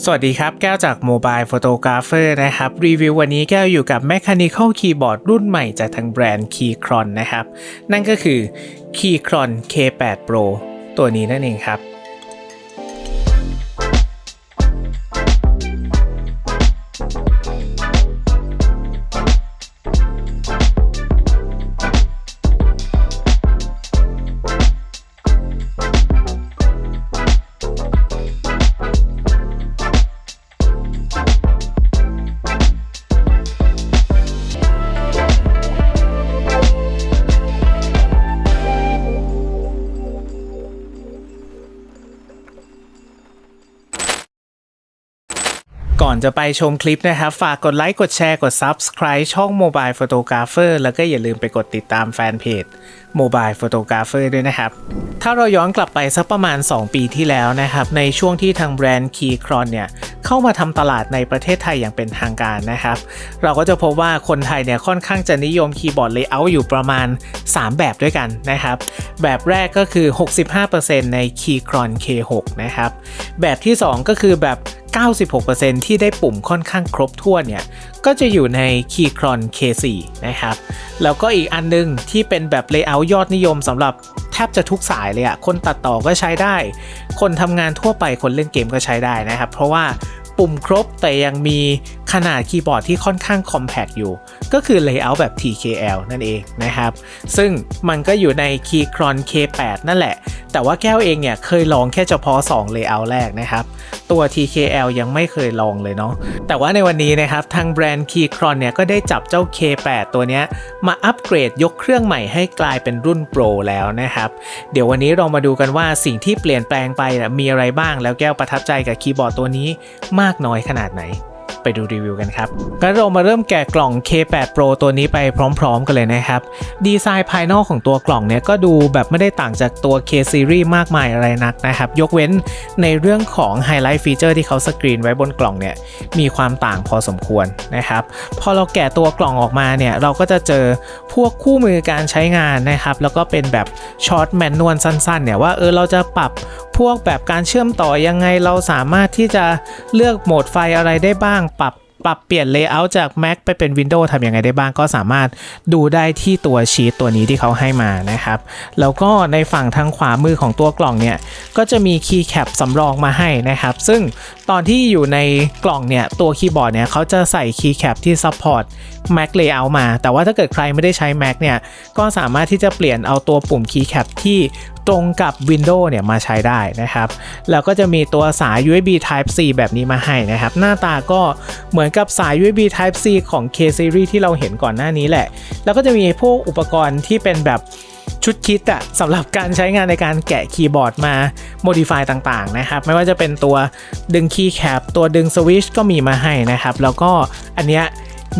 สวัสดีครับ แก้วจาก Mobile Photographer นะครับ รีวิววันนี้แก้วอยู่กับ Mechanical Keyboard รุ่นใหม่จากทางแบรนด์ Keychron นะครับ นั่นก็คือ Keychron K8 Pro ตัวนี้นั่นเองครับ อนจะไปชมคลิปนะครับ ฝากกดไลค์ กดแชร์ กด Subscribe ช่อง Mobile Photographer แล้วก็อย่าลืมไปกดติดตามแฟนเพจ Mobile Photographer ด้วยนะครับ ถ้าเราย้อนกลับไปสักประมาณ 2 ปีที่แล้วนะครับ ในช่วงที่ทางแบรนด์ Keychron เนี่ย เข้ามาทำตลาดในประเทศไทยอย่างเป็นทางการนะครับ เราก็จะพบว่าคนไทยเนี่ยค่อนข้างจะนิยมคีย์บอร์ดเลเยอร์อยู่ประมาณ 3 แบบด้วยกันนะครับ แบบแรกก็คือ 65%ใน Keychron K6 นะครับ แบบที่ 2 ก็คือแบบ 96%ที่ได้ปุ่มค่อนข้างครบถ้วนเนี่ย ก็จะอยู่ใน Keychron K4 นะครับ แล้วก็อีกอันนึงที่เป็นแบบ Layout ยอดนิยมสำหรับแทบจะทุกสายเลยอะคนตัดต่อก็ใช้ได้ คนทำงานทั่วไปคนเล่นเกมก็ใช้ได้นะครับ เพราะว่าปุ่มครบแต่ยังมีขนาดคีย์บอร์ดที่ค่อนข้างคอมแพกอยู่ ก็คือ Layout แบบ TKL นั่นเองนะครับ ซึ่งมันก็อยู่ใน Keychron K8 นั่นแหละ แต่ว่าแก้วเองเนี่ยเคยลองแค่เฉพาะ 2 Layout แรกนะครับ ตัว TKL ยังไม่เคยลองเลยเนาะแต่ว่าในวันนี้นะครับทางแบรนด์ Keychron เนี่ยก็ได้จับเจ้า K8 ตัวเนี้ยมาอัปเกรดยกเครื่องใหม่ให้กลายเป็นรุ่นโปรแล้วนะครับ เดี๋ยววันนี้เรามาดูกันว่าสิ่งที่เปลี่ยนแปลงไปมีอะไรบ้างแล้วแก้วประทับใจกับคีย์บอร์ดตัวนี้มากน้อยขนาดไหน ไปดูรีวิวกันครับงั้นเรามาเริ่มแกะกล่อง K8 Pro ตัวนี้ไปพร้อม ๆ กันเลยนะครับ ดีไซน์ภายนอกของตัวกล่องเนี่ยก็ดูแบบไม่ได้ต่างจากตัว K Series มากมายอะไรนักนะครับ ยกเว้นในเรื่องของไฮไลท์ฟีเจอร์ที่เขาสกรีนไว้บนกล่องเนี่ยมีความต่างพอสมควรนะครับพอเราแกะตัวกล่องออกมาเนี่ยเราก็จะเจอพวกคู่มือการใช้งานนะครับแล้วก็เป็นแบบช็อตแมนนวลสั้นๆเนี่ยว่าเออเราจะปรับพวกแบบการเชื่อมต่อยังไงเราสามารถที่จะเลือกโหมดไฟอะไรได้บ้างปรับปรับเปลี่ยนเลเยอร์จาก Mac ไปเป็น Windows ทำยังไงได้บ้างก็สามารถดูได้ที่ตัวชีตตัวนี้ที่เขาให้มานะครับ แล้วก็ในฝั่งทางขวามือของตัวกล่องเนี่ย ก็จะมีคีย์แคปสำรองมาให้นะครับ ซึ่งตอนที่อยู่ในกล่องเนี่ย ตัวคีย์บอร์ดเนี่ย เขาจะใส่คีย์แคปที่ซัพพอร์ต Mac Layout มา แต่ว่าถ้าเกิดใครไม่ได้ใช้ Mac เนี่ย ก็สามารถที่จะเปลี่ยนเอาตัวปุ่มคีย์แคปที่ตรงกับ Windows เนี่ยมาใช้ได้นะครับ แล้วก็จะมีตัวสาย USB Type C แบบนี้มาให้นะครับ หน้าตาก็เหมือนกับสาย USB Type C ของ K Series ที่เราเห็นก่อนหน้านี้แหละ แล้วก็จะมีพวกอุปกรณ์ที่เป็นแบบชุดคิดอะสำหรับการใช้งานในการแกะคีย์บอร์ดมา modify ต่างๆนะครับ ไม่ว่าจะเป็นตัวดึงคีย์แคปตัวดึงสวิชก็มีมาให้นะครับ แล้วก็อันเนี้ย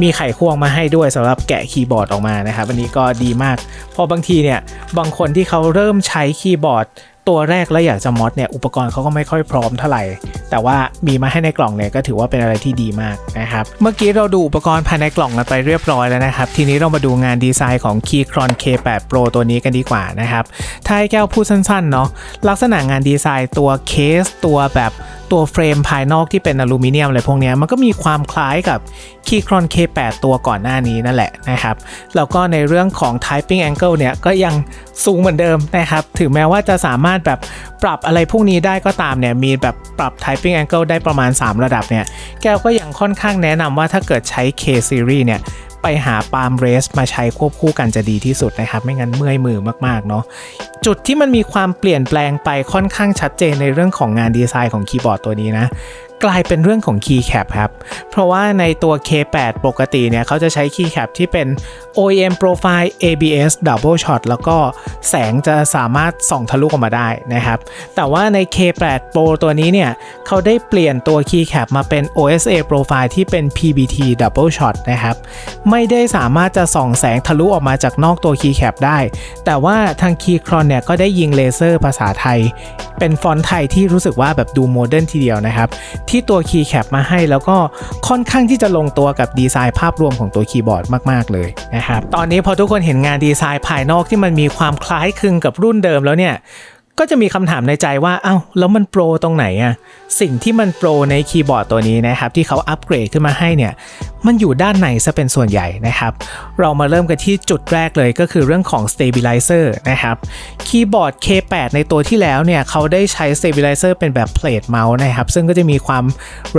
มีไขควงมาให้ด้วยสำหรับแกะคีย์บอร์ดออกมานะครับอันนี้ก็ดีมากเพอบางทีเนี่ยบางคนที่เขาเริ่มใช้คีย์บอร์ดตัวแรกแล้วอยากจะมอดเนี่ยอุปกรณ์เขาก็ไม่ค่อยพร้อมเท่าไหร่ แต่ว่ามีมาให้ในกล่องเนี่ยก็ถือว่าเป็นอะไรที่ดีมากนะครับ เมื่อกี้เราดูอุปกรณ์ภายในกล่องกันไปเรียบร้อยแล้วนะครับ ทีนี้เรามาดูงานดีไซน์ของ Keychron K8 Pro ตัวนี้กันดีกว่านะครับถ้าให้แก้วพูดสั้นๆเนาะลักษณะงานดีไซน์ตัวเคสตัวแบบ ตัวเฟรมภายนอกที่เป็นอลูมิเนียมอะไรพวกนี้มันก็มีความคล้ายกับ Keychron K8 ตัวก่อนหน้านี้นั่นแหละนะครับ แล้วก็ในเรื่องของ typing angle เนี่ยก็ยังสูงเหมือนเดิมนะครับ ถึงแม้ว่าจะสามารถแบบปรับอะไรพวกนี้ได้ก็ตามเนี่ยมีแบบปรับ typing angle ได้ประมาณ 3 ระดับเนี่ยแก้วก็ยังค่อนข้างแนะนำว่าถ้าเกิดใช้ K series เนี่ย ไปหาปาล์มเรสมาใช้ควบคู่กันจะดีที่สุดนะครับ ไม่งั้นเมื่อยมือมากๆเนาะจุดที่มันมีความเปลี่ยนแปลงไปค่อนข้างชัดเจนในเรื่องของงานดีไซน์ของคีย์บอร์ดตัวนี้นะ กลายเป็นเรื่องของคีย์แคปครับ เพราะว่าในตัว K8 ปกติเนี่ยเขาจะใช้คีย์แคปที่เป็น OEM Profile ABS Double Shot แล้วก็แสงจะสามารถส่องทะลุออกมาได้นะครับ แต่ว่าใน K8 Pro ตัวนี้เนี่ยเขาได้เปลี่ยนตัวคีย์แคปมาเป็น OSA Profile ที่เป็น PBT Double Shot นะครับ ไม่ได้สามารถจะส่องแสงทะลุออกมาจากนอกตัวคีย์แคปได้ แต่ว่าทาง Keychron เนี่ยก็ได้ยิงเลเซอร์ภาษาไทย เป็นฟอนต์ไทยที่รู้สึกว่าแบบดูโมเดิร์นทีเดียวนะครับที่ตัวคีย์แคปมาให้ แล้วก็ค่อนข้างที่จะลงตัวกับดีไซน์ภาพรวมของตัวคีย์บอร์ดมากๆเลยนะครับตอนนี้พอทุกคนเห็นงานดีไซน์ภายนอกที่มันมีความคล้ายคลึงกับรุ่นเดิมแล้วเนี่ย ก็จะมีคำถามในใจว่าเอ้าแล้วมันโปรตรงไหนอะสิ่งที่มันโปรในคีย์บอร์ดตัวนี้นะครับ ที่เขาอัปเกรดขึ้นมาให้เนี่ย มันอยู่ด้านในซะเป็นส่วนใหญ่นะครับ เรามาเริ่มกันที่จุดแรกเลยก็คือเรื่องของ stabilizer นะครับ คีย์บอร์ด K8 ในตัวที่แล้วเนี่ย เขาได้ใช้ stabilizer เป็นแบบ plate mouse นะครับ ซึ่งก็จะมีความ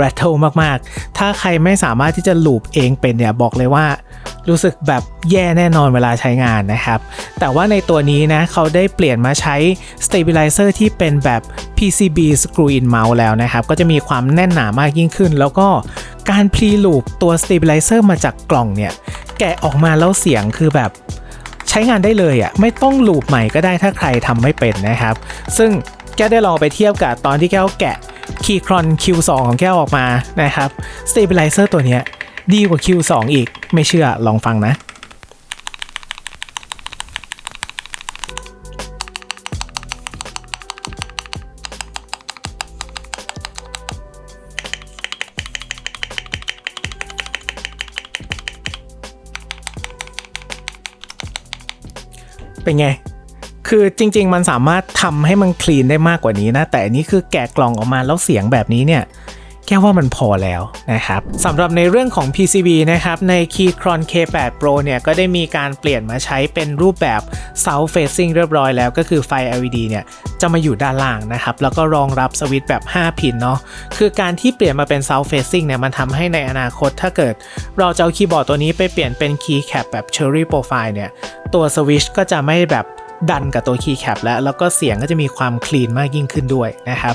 rattle มากๆ ถ้าใครไม่สามารถที่จะ loop เองเป็นเนี่ยบอกเลยว่ารู้สึกแบบแย่แน่นอนเวลาใช้งานนะครับ แต่ว่าในตัวนี้นะเขาได้เปลี่ยนมาใช้ stabilizer ที่เป็นแบบ PCB screw in mouse แล้วนะครับ ก็จะมีความแน่นหนามากยิ่งขึ้น แล้วก็การ pre loop ตัว stabilizer มาจากกล่องเนี่ย แกะออกมาแล้วเสียงคือแบบใช้งานได้เลยอะ่ะไม่ต้องลูปใหม่ก็ได้ถ้าใครทำไม่เป็นนะครับ ซึ่งแก้ได้ลองไปเทียบกับตอนที่แก้วแกะ Keychron Q2 ของแก้วออกมานะครับ Stabilizer ตัวเนี้ยดีกว่า Q2 อีกไม่เชื่อลองฟังนะ เป็นไง คือจริง ๆ มันสามารถทำให้มันคลีนได้มากกว่านี้นะ แต่อันนี้คือแกะกล่องออกมาแล้วเสียงแบบนี้เนี่ย แค่ว่ามันพอแล้วนะครับสำหรับในเรื่องของ PCB นะครับใน Keychron K8 Pro เนี่ยก็ได้มีการเปลี่ยนมาใช้เป็นรูปแบบ South Facing เรียบร้อยแล้วก็คือไฟ LED เนี่ยจะมาอยู่ด้านล่างนะครับแล้วก็รองรับสวิตช์แบบ 5 พินเนาะคือการที่เปลี่ยนมาเป็น South Facing เนี่ยมันทำให้ในอนาคตถ้าเกิด เราจะเอาคีย์บอร์ดตัวนี้ไปเปลี่ยนเป็น Keycap แบบ Cherry Profile เนี่ยตัวสวิตช์ก็จะไม่แบบ ดันกับตัวคีย์แคปแล้ว แล้วก็เสียงก็จะมีความคลีนมากยิ่งขึ้นด้วยนะครับ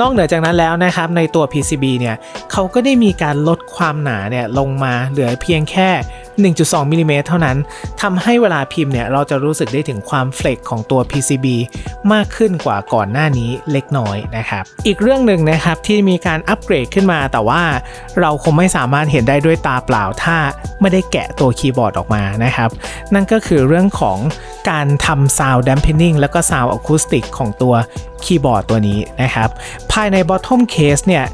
นอกเหนือจากนั้นแล้วนะครับในตัว PCB เนี่ยเขาก็ได้มีการลดความหนาเนี่ยลงมาเหลือเพียงแค่ 1.2มิลลิเมตรเท่านั้นทำให้เวลาพิมพ์เนี่ยเราจะรู้สึกได้ถึงความเฟล็กของตัว PCB มากขึ้นกว่าก่อนหน้านี้เล็กน้อยนะครับ อีกเรื่องหนึ่งนะครับที่มีการอัปเกรดขึ้นมา แต่ว่าเราคงไม่สามารถเห็นได้ด้วยตาเปล่าถ้าไม่ได้แกะตัวคีย์บอร์ดออกมานะครับ นั่นก็คือเรื่องของการทำ Sound Dampening แล้วก็ Sound Acoustic ของตัว คีย์บอร์ดตัวนี้นะครับ ภายใน Bottom Case เนี่ย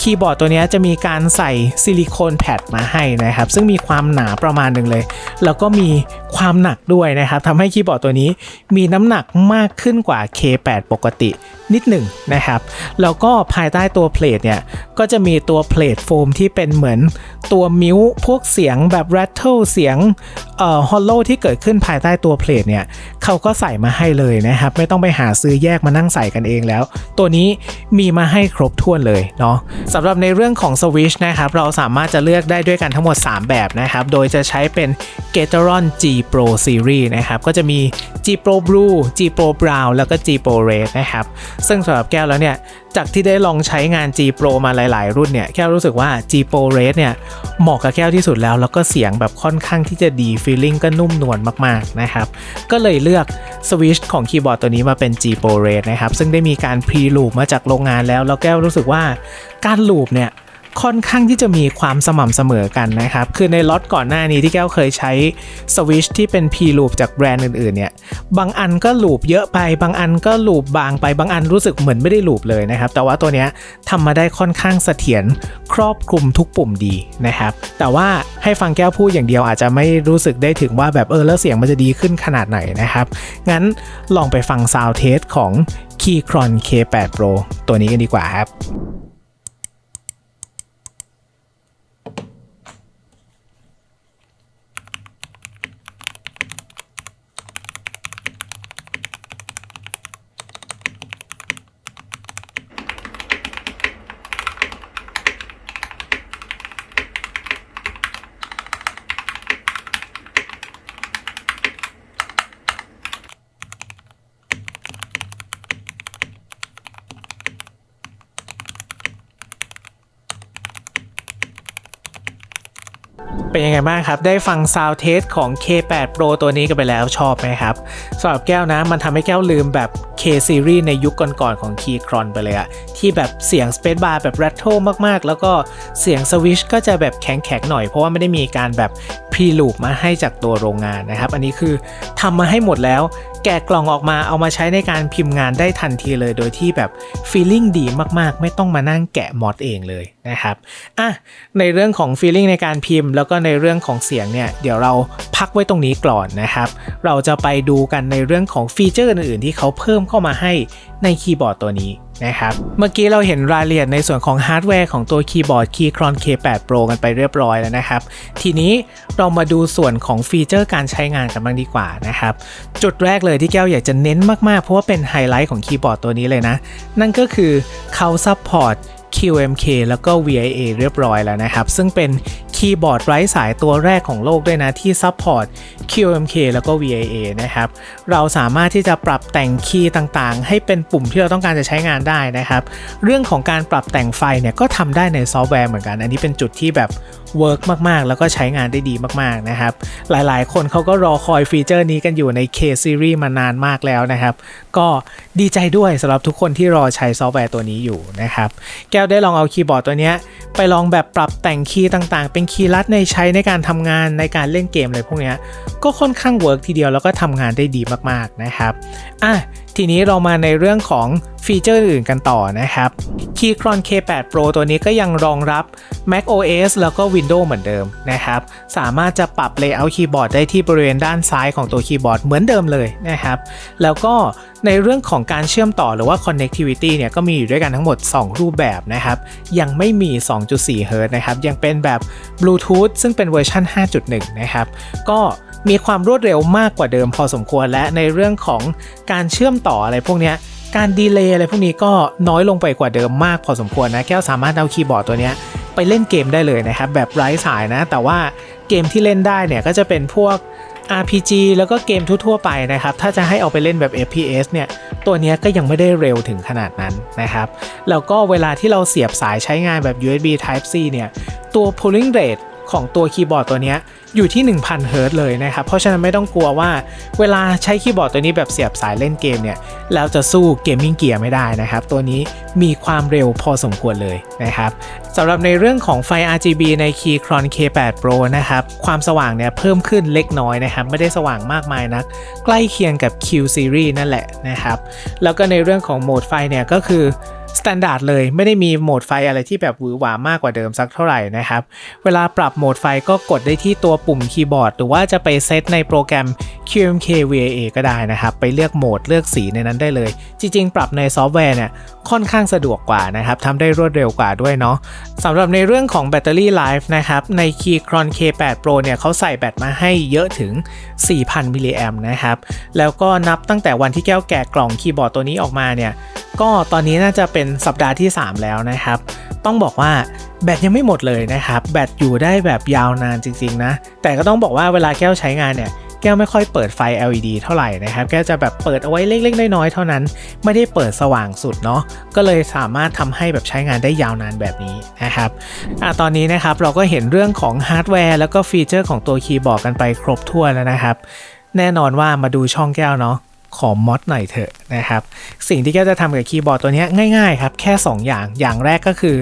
คีย์บอร์ดตัวนี้จะมีการใส่ซิลิโคนแพดมาให้นะครับ ซึ่งมีความหนาประมาณหนึ่งเลย แล้วก็มี ความหนักด้วยนะครับทำให้คีย์บอร์ดตัวนี้มีน้ำหนักมากขึ้นกว่า K8 ปกตินิดหนึ่งนะครับ แล้วก็ภายใต้ตัวเพลทเนี่ย ก็จะมีตัวเพลทโฟมที่เป็นเหมือนตัวมิวพวกเสียงแบบ rattle เสียงเอ่อ hollow ที่เกิดขึ้นภายใต้ตัวเพลทเนี่ยเขาก็ใส่มาให้เลยนะครับ ไม่ต้องไปหาซื้อแยกมานั่งใส่กันเองแล้ว ตัวนี้มีมาให้ครบถ้วนเลยเนาะสำหรับในเรื่องของสวิชนะครับ เราสามารถจะเลือกได้ด้วยกันทั้งหมด 3 แบบนะครับ โดยจะใช้เป็น Gateron G Pro Series นะครับ ก็จะมี G Pro Blue G Pro Brown แล้วก็ G Pro Red นะครับ ซึ่งสำหรับแก้วแล้วเนี่ย จากที่ได้ลองใช้งาน G Pro มาหลาย ๆ รุ่นเนี่ย แก้วรู้สึกว่า G Pro Red เนี่ย เหมาะกับแก้วที่สุดแล้ว แล้วก็เสียงแบบค่อนข้างที่จะดี feeling ก็นุ่มนวลมาก ๆ นะครับ ก็เลยเลือกสวิชของคีย์บอร์ดตัวนี้มาเป็น G Pro Red นะครับ ซึ่งได้มีการ pre loop มาจากโรงงานแล้ว แล้วแก้วรู้สึกว่าการ loop เนี่ย ค่อนข้างที่จะมีความสม่ำเสมอกันนะครับ คือในล็อตก่อนหน้านี้ที่แก้วเคยใช้สวิชที่เป็น P loop จากแบรนด์อื่นๆเนี่ย บางอันก็ลูปเยอะไป บางอันก็ลูปบางไป บางอันรู้สึกเหมือนไม่ได้ลูปเลยนะครับ แต่ว่าตัวเนี้ยทำมาได้ค่อนข้างเสถียรครอบคลุมทุกปุ่มดีนะครับ แต่ว่าให้ฟังแก้วพูดอย่างเดียวอาจจะไม่รู้สึกได้ถึงว่าแบบเออแล้วเสียงมันจะดีขึ้นขนาดไหนนะครับ งั้นลองไปฟังซาวเทสของ Keychron K8 Pro ตัวนี้กันดีกว่าครับ เป็นยังไงบ้างครับ ได้ฟังซาวเทสของ K8 Pro ตัวนี้กันไปแล้วชอบไหมครับสำหรับแก้วนะมันทำให้แก้วลืมแบบ K Series ในยุคก่อนๆของ Keychron ไปเลยอะที่แบบเสียง Space Bar แบบ Rattle มากๆ แล้วก็เสียงสวิชก็จะแบบแข็งๆหน่อยเพราะว่าไม่ได้มีการแบบ pre loop มาให้จากตัวโรงงานนะครับ อันนี้คือทำมาให้หมดแล้ว แกะกล่องออกมาเอามาใช้ในการพิมพ์งานได้ทันทีเลย โดยที่แบบ feeling ดีมากๆ ไม่ต้องมานั่งแกะมอดเองเลยนะครับอะในเรื่องของ feeling ในการพิมพ์ แล้วก็ในเรื่องของเสียงเนี่ยเดี๋ยวเราพักไว้ตรงนี้ก่อนนะครับ เราจะไปดูกันในเรื่องของฟีเจอร์อื่นๆที่เขาเพิ่มเข้ามาให้ในคีย์บอร์ดตัวนี้นะครับ เมื่อกี้เราเห็นรายละเอียดในส่วนของฮาร์ดแวร์ของตัวคีย์บอร์ด Keychron K8 Pro กันไปเรียบร้อยแล้วนะครับ ทีนี้เรามาดูส่วนของฟีเจอร์การใช้งานกันบ้างดีกว่านะครับ จุดแรกเลยที่แก้วอยากจะเน้นมากๆ เพราะว่าเป็นไฮไลท์ของคีย์บอร์ดตัวนี้เลยนะ นั่นก็คือเขาซัพพอร์ต QMK แล้วก็ VIA เรียบร้อยแล้วนะครับ ซึ่งเป็น คีย์บอร์ดไร้สายตัวแรกของโลกด้วยนะที่ซัพพอร์ต QMK แล้วก็ VIA นะครับ เราสามารถที่จะปรับแต่งคีย์ต่างๆ ให้เป็นปุ่มที่เราต้องการจะใช้งานได้นะครับ เรื่องของการปรับแต่งไฟเนี่ยก็ทำได้ในซอฟต์แวร์เหมือนกัน อันนี้เป็นจุดที่แบบ เวิร์กมากๆ แล้วก็ใช้งานได้ดีมากๆนะครับ หลายๆ คนเขาก็รอคอยฟีเจอร์นี้กันอยู่ใน K Series มานานมากแล้วนะครับ ก็ดีใจด้วยสำหรับทุกคนที่รอใช้ซอฟต์แวร์ตัวนี้อยู่นะครับ แก้วได้ลองเอาคีย์บอร์ดตัวนี้ไปลองแบบปรับแต่งคีย์ต่างๆ เป็นคีย์ลัดในใช้ในการทำงานในการเล่นเกมอะไรพวกนี้ก็ค่อนข้างเวิร์กทีเดียวแล้วก็ทำงานได้ดีมากๆนะครับอะ ทีนี้เรามาในเรื่องของฟีเจอร์อื่นกันต่อนะครับ Keychron K8 Pro ตัวนี้ก็ยังรองรับ Mac OS แล้วก็ Windows เหมือนเดิมนะครับ สามารถจะปรับ Layout คีย์บอร์ดได้ที่บริเวณด้านซ้ายของตัวคีย์บอร์ดเหมือนเดิมเลยนะครับ แล้วก็ในเรื่องของการเชื่อมต่อหรือว่า connectivity เนี่ยก็มีอยู่ด้วยกันทั้งหมด 2 รูปแบบนะครับ ยังไม่มี 2.4 Hz นะครับ ยังเป็นแบบ Bluetooth ซึ่งเป็นเวอร์ชัน5.1 นะครับ ก็มีความรวดเร็วมากกว่าเดิมพอสมควรและในเรื่องของการเชื่อมต่ออะไรพวกเนี้ยการดีเลย์อะไรพวกนี้ก็น้อยลงไปกว่าเดิมมากพอสมควรนะแก้วสามารถเอาคีย์บอร์ดตัวเนี้ยไปเล่นเกมได้เลยนะครับ แบบไร้สายนะ แต่ว่าเกมที่เล่นได้เนี่ยก็จะเป็นพวก RPG แล้วก็เกมทั่วๆไปนะครับ ถ้าจะให้เอาไปเล่นแบบ FPS เนี่ย ตัวนี้ก็ยังไม่ได้เร็วถึงขนาดนั้นนะครับ แล้วก็เวลาที่เราเสียบสายใช้งานแบบ USB Type C เนี่ย ตัว polling rate ของตัวคีย์บอร์ดตัวนี้อยู่ที่ 1000 เฮิร์ตเลยนะครับ เพราะฉะนั้นไม่ต้องกลัวว่า เวลาใช้คีย์บอร์ดตัวนี้แบบเสียบสายเล่นเกมเนี่ยแล้วจะสู้เกมมิ่งเกียร์ไม่ได้นะครับ ตัวนี้มีความเร็วพอสมควรเลยนะครับสำหรับในเรื่องของไฟ RGB ใน Keychron K8 Pro นะครับ ความสว่างเนี่ยเพิ่มขึ้นเล็กน้อยนะครับ ไม่ได้สว่างมากมายนัก ใกล้เคียงกับ Q Series นั่นแหละนะครับ แล้วก็ในเรื่องของโหมดไฟเนี่ยก็คือ สแตนดาร์ดเลยไม่ได้มีโหมดไฟอะไรที่แบบหวือหวามากกว่าเดิมสักเท่าไหร่นะครับ เวลาปรับโหมดไฟก็กดได้ที่ตัวปุ่มคีย์บอร์ด หรือว่าจะไปเซตในโปรแกรม QMK VAA ก็ได้นะครับ ไปเลือกโหมดเลือกสีในนั้นได้เลย จริง ๆ ปรับในซอฟต์แวร์เนี่ยค่อนข้างสะดวกกว่านะครับทำได้รวดเร็วกว่าด้วยเนาะสำหรับในเรื่องของแบตเตอรี่ไลฟ์นะครับใน Keychron K8 Pro เนี่ยเขาใส่แบตมาให้เยอะถึง 4,000 มิลลิแอมนะครับแล้วก็นับตั้งแต่วันที่แก้วแกะกล่องคีย์บอร์ดตัวนี้ออกมาเนี่ยก็ตอนนี้น่าจะเป็นสัปดาห์ที่ 3 แล้วนะครับ ต้องบอกว่าแบตยังไม่หมดเลยนะครับ แบตอยู่ได้แบบยาวนานจริงๆนะ แต่ก็ต้องบอกว่าเวลาแก้วใช้งานเนี่ยแก้วไม่ค่อยเปิดไฟ LED เท่าไหร่นะครับ แก้วจะแบบเปิดเอาไว้เล็กๆ น้อยๆ เท่านั้น ไม่ได้เปิดสว่างสุดเนาะ ก็เลยสามารถทำให้แบบใช้งานได้ยาวนานแบบนี้นะครับอะตอนนี้นะครับเราก็เห็นเรื่องของฮาร์ดแวร์แล้วก็ฟีเจอร์ของตัวคีย์บอร์ดกันไปครบถ้วนแล้วนะครับ แน่นอนว่ามาดูช่องแก้วเนาะ ขอมอดหน่อยเถอะนะครับ สิ่งที่แกจะทำกับคีย์บอร์ดตัวนี้ง่ายๆครับ แค่ 2 อย่าง อย่างแรกก็คือ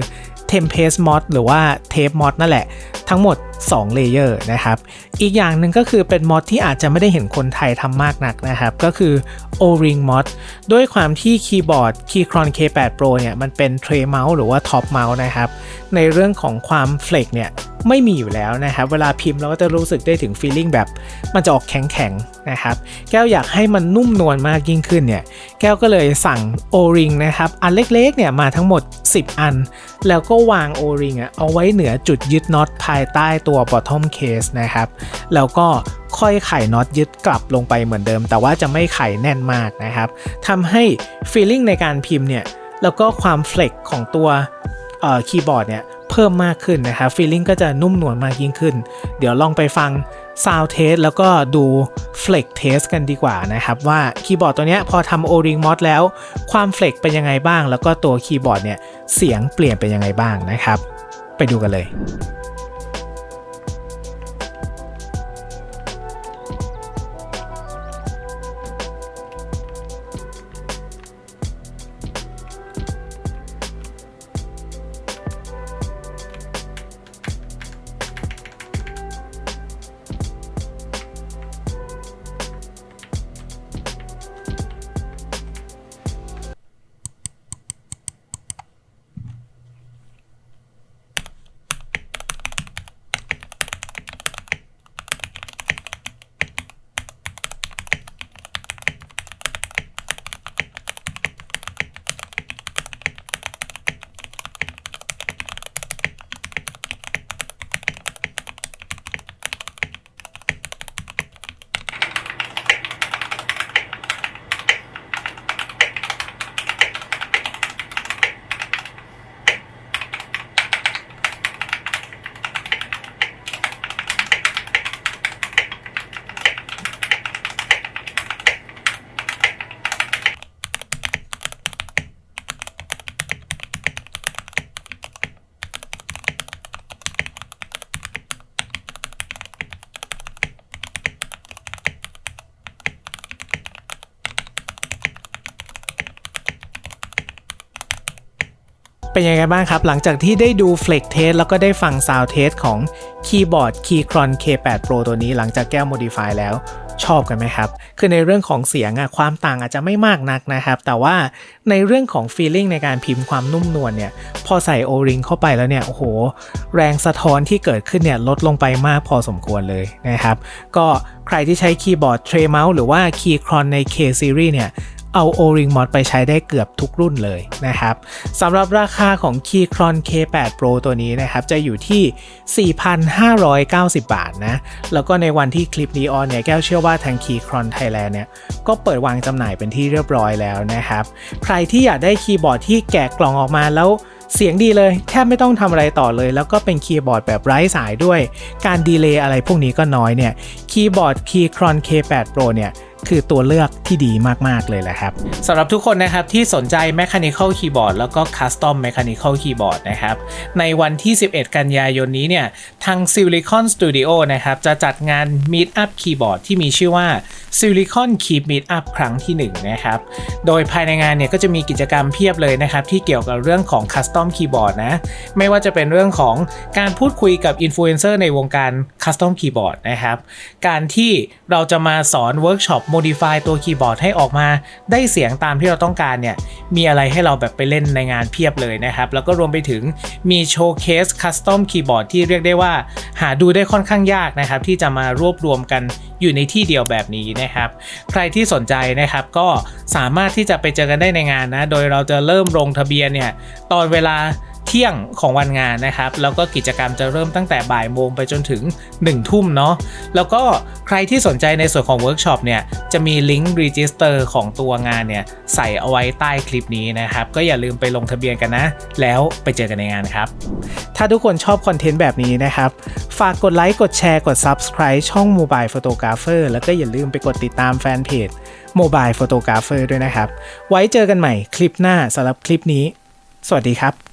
Tempest Mod หรือว่า Tape Mod นั่นแหละ ทั้งหมด2เลเยอร์นะครับ อีกอย่างหนึ่งก็คือเป็นมอดที่อาจจะไม่ได้เห็นคนไทยทำมากนักนะครับ ก็คือ O-Ring Mod ด้วยความที่คีย์บอร์ด Keychron K8 Pro เนี่ย มันเป็น Tray Mouse หรือว่า Top Mouse นะครับ ในเรื่องของความเฟลกเนี่ย ไม่มีอยู่แล้วนะครับ เวลาพิมพ์เราก็จะรู้สึกได้ถึง feeling แบบมันจะออกแข็งๆนะครับ แก้วอยากให้มันนุ่มนวลมากยิ่งขึ้นเนี่ย แก้วก็เลยสั่ง O-ring นะครับ อันเล็กๆเนี่ยมาทั้งหมด 10 อัน แล้วก็วาง O-ring อะเอาไว้เหนือจุดยึดน็อตภายใต้ตัว bottom case นะครับ แล้วก็ค่อยไขน็อตยึดกลับลงไปเหมือนเดิม แต่ว่าจะไม่ไขแน่นมากนะครับทำให้ feeling ในการพิมพ์เนี่ยแล้วก็ความเฟลกของตัวคีย์บอร์ดเนี่ย เพิ่มมากขึ้นนะครับฟีลลิ่งก็จะนุ่มนวลมากยิ่งขึ้น เดี๋ยวลองไปฟังซาวเทสแล้วก็ดูเฟล็กเทสกันดีกว่านะครับ ว่าคีย์บอร์ดตัวนี้พอทำโอริงมอสแล้ว ความเฟล็กเป็นยังไงบ้าง แล้วก็ตัวคีย์บอร์ดเนี่ยเสียงเปลี่ยนเป็นยังไงบ้างนะครับ ไปดูกันเลย เป็นยังไงบ้างครับ หลังจากที่ได้ดู Flex Test แล้วก็ได้ฟัง Sound Test ของคีย์บอร์ด Keychron K8 Pro ตัวนี้หลังจากแก้ว Modify แล้วชอบกันไหมครับ คือในเรื่องของเสียงอะความต่างอาจจะไม่มากนักนะครับ แต่ว่าในเรื่องของ Feeling ในการพิมพ์ความนุ่มนวลเนี่ย พอใส่ O-ring เข้าไปแล้วเนี่ย โอ้โห แรงสะท้อนที่เกิดขึ้นเนี่ยลดลงไปมากพอสมควรเลยนะครับ ก็ใครที่ใช้คีย์บอร์ด Tray Mouse หรือว่า Keychron ใน K Series เนี่ย เอา O-ring mod ไปใช้ได้เกือบทุกรุ่นเลยนะครับสำหรับราคาของ Keychron K8 Pro ตัวนี้นะครับจะอยู่ที่ 4,590 บาทนะ แล้วก็ในวันที่คลิปนี้ออนเนี่ยแก้วเชื่อว่าทาง Keychron Thailand เนี่ยก็เปิดวางจำหน่ายเป็นที่เรียบร้อยแล้วนะครับใครที่อยากได้คีย์บอร์ดที่แกะกล่องออกมาแล้วเสียงดีเลยแทบไม่ต้องทำอะไรต่อเลย แล้วก็เป็นคีย์บอร์ดแบบไร้สายด้วย การดีเลย์อะไรพวกนี้ก็น้อยเนี่ยคีย์บอร์ด Keychron K8 Pro เนี่ย คือตัวเลือกที่ดีมาก ๆ เลยแหละครับสำหรับทุกคนนะครับที่สนใจ Mechanical Keyboard แล้วก็ Custom Mechanical Keyboard นะครับในวันที่ 11 กันยายนนี้เนี่ยทาง Silicon Studio นะครับจะจัดงาน Meet Up Keyboard ที่มีชื่อว่า Silicon Key Meet Up ครั้งที่1นะครับ โดยภายในงานเนี่ยก็จะมีกิจกรรมเพียบเลยนะครับ ที่เกี่ยวกับเรื่องของ Custom Keyboard นะ ไม่ว่าจะเป็นเรื่องของการพูดคุยกับอินฟลูเอนเซอร์ในวงการ Custom Keyboard นะครับ การที่เราจะมาสอนเวิร์กช็อป modify ตัวคีย์บอร์ดให้ออกมาได้เสียงตามที่เราต้องการเนี่ย มีอะไรให้เราแบบไปเล่นในงานเพียบเลยนะครับ แล้วก็รวมไปถึงมีโชว์เคสคัสตอมคีย์บอร์ดที่เรียกได้ว่า หาดูได้ค่อนข้างยากนะครับ ที่จะมารวบรวมกัน อยู่ในที่เดียวแบบนี้นะครับ ใครที่สนใจนะครับก็สามารถที่จะไปเจอกันได้ในงานนะ โดยเราจะเริ่มลงทะเบียนเนี่ยตอนเวลา ที่ยงของวันงานนะครับ แล้วก็กิจกรรมจะเริ่มตั้งแต่บ่ายโมงไปจนถึง 1 ทุ่มเนาะแล้วก็ใครที่สนใจในส่วนของเวิร์กช็อปเนี่ยจะมีลิงก์รีจิสเตอร์ของตัวงานเนี่ยใส่เอาไว้ใต้คลิปนี้นะครับ ก็อย่าลืมไปลงทะเบียนกันนะ แล้วไปเจอกันในงานครับ ถ้าทุกคนชอบคอนเทนต์แบบนี้นะครับ ฝากกดไลค์กดแชร์กด Subscribe ช่อง Mobile Photographer แล้วก็อย่าลืมไปกดติดตามแฟนเพจ Mobile Photographer ด้วยนะครับ ไว้เจอกันใหม่คลิปหน้าสำหรับคลิปนี้ สวัสดีครับ